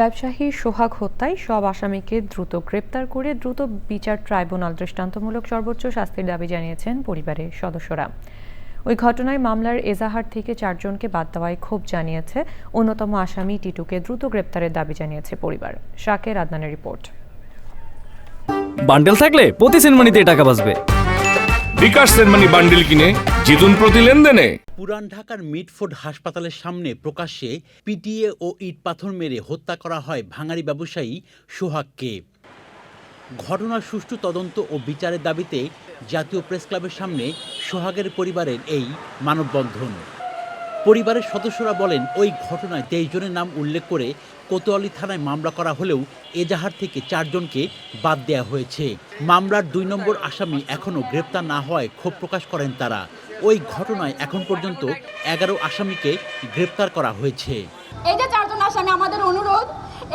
ব্যবসায়ী সোহাগ হত্যায় সব আসামিকে দ্রুত গ্রেপ্তার করে দ্রুত বিচার ট্রাইব্যুনাল দৃষ্টান্তমূলক সর্বোচ্চ শাস্তির দাবি জানিয়েছেন পরিবারের সদস্যরা। ওই ঘটনায় মামলার এজাহার থেকে চারজনকে বাদ দেওয়ায় ক্ষোভ জানিয়েছে অন্যতম আসামি টিটুকে দ্রুত গ্রেপ্তারের দাবি জানিয়েছে পরিবার। শাকের আদনানের রিপোর্ট। বান্ডেল থাকলে প্রতি সেনমানিতে টাকা বাঁচবে। বিকাশ সেনমানি বান্ডিল কিনে জিতুন প্রতি লেনদেনে। পুরান ঢাকার মিটফোর্ড হাসপাতালের সামনে প্রকাশ্যে পিটিএ ও ইট পাথর মেরে হত্যা করা হয় ভাঙাড়ি ব্যবসায়ী সোহাগকে। ঘটনার সুষ্ঠু তদন্ত ও বিচারের দাবিতে জাতীয় প্রেস ক্লাবের সামনে সোহাগের পরিবারের এই মানববন্ধন। পরিবারের সদস্যরা বলেন, ওই ঘটনায় তেইশ জনের নাম উল্লেখ করে কোতোয়ালি থানায় মামলা করা হলেও এজাহার থেকে চারজনকে বাদ দেওয়া হয়েছে। মামলার দুই নম্বর আসামি এখনও গ্রেপ্তার না হওয়ায় ক্ষোভ প্রকাশ করেন তারা। ওই ঘটনায় এখন পর্যন্ত এগারো আসামিকে গ্রেপ্তার করা হয়েছে। এই যে চারজন আসামি, আমাদের অনুরোধ,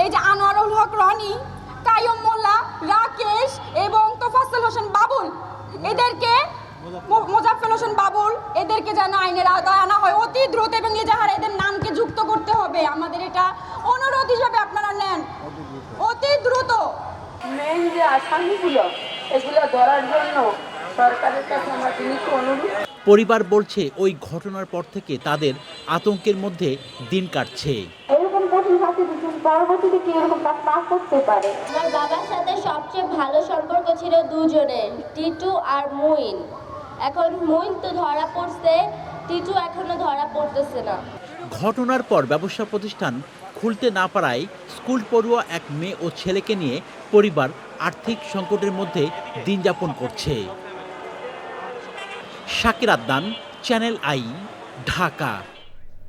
এই যে আনোয়ারুল হক, রনি কায়ুম মোল্লা, রাকেশ এবং তোফাজ্জল হোসেন বাবুল, এদেরকে হোসেন বাবুল এদেরকে যেন আইনের আওতায় আনা হয়। অতি দ্রুত এবং এজাহার এদের নামকে যুক্ত করতে হবে। আমাদের এটা অনুরোধ হিসাবে আপনারা নেন। অতি দ্রুত। মেন যে আসামিগুলো এগুলো ধরার জন্য সরকারের কাছে আমার অনুরোধ। পরিবার বলছে ওই ঘটনার পর থেকে তাদের আতঙ্কের মধ্যে দিন কাটছে। এরকম কঠিন শাস্তি দিচ্ছেন পরবর্তীতে কি এরকম কাজ না করতে পারে? আমার বাবার সাথে সবচেয়ে ভালো সম্পর্ক ছিল দুজনের টিটু আর মুইন। এখন মইন তো ধরা পড়ছে, টিটু এখনও ধরা পড়তেছে না। ঘটনার পর ব্যবসা প্রতিষ্ঠান খুলতে না পারায় স্কুল পড়ুয়া এক মেয়ে ও ছেলেকে নিয়ে পরিবার আর্থিক সংকটের মধ্যে দিন যাপন করছে। Shakir Adnan, Channel I, Dhaka.